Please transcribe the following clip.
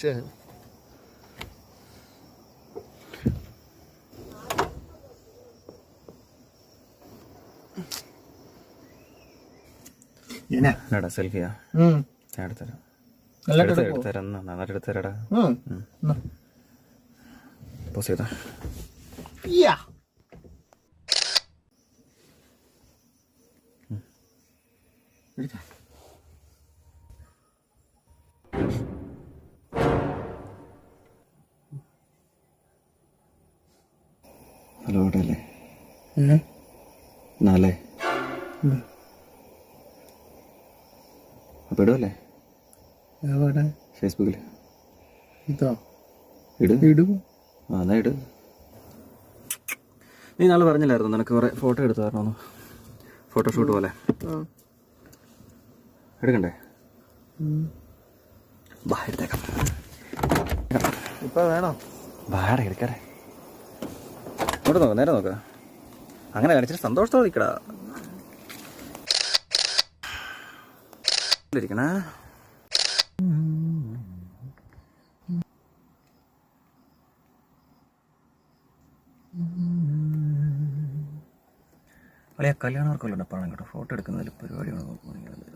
ശരി സെൽഫിയാ. ഞാൻ എടുത്തരാം? എടുത്തരാം നന്നായിട്ട് എടുത്തരാടാ. പോസ് ചെയ്താ. എടുത്തോ. ഹലോ നാളെ. അല്ലേ നാലേ അപ്പോൾ ഇടുമല്ലേ എവിടെ ഫേസ്ബുക്കിൽ ഇതോ? ഇട്. ഇടും. ആ എന്നാ ഇട്. നീ നാളെ പറഞ്ഞില്ലായിരുന്നു? നിനക്ക് കുറേ ഫോട്ടോ എടുത്തു തരണമെന്ന് ഫോട്ടോഷൂട്ട് പോലെ എടുക്കണ്ടേ? ബാ എടുത്തേക്കാം. ഇപ്പൊ വേണോ? ബാടെ എടുക്കാറേ. ഇങ്ങോട്ട് നോക്കാം നേരെ നോക്കാം. അങ്ങനെ കാണിച്ചിട്ട് സന്തോഷത്തോടെ നിൽക്കടാ ഇരിക്കണേ. അളിയാ കല്യാണവർക്കല്ലോ പണം കേട്ടോ ഫോട്ടോ എടുക്കുന്നതിൽ പരിപാടിയാണ് നോക്കുന്നത്.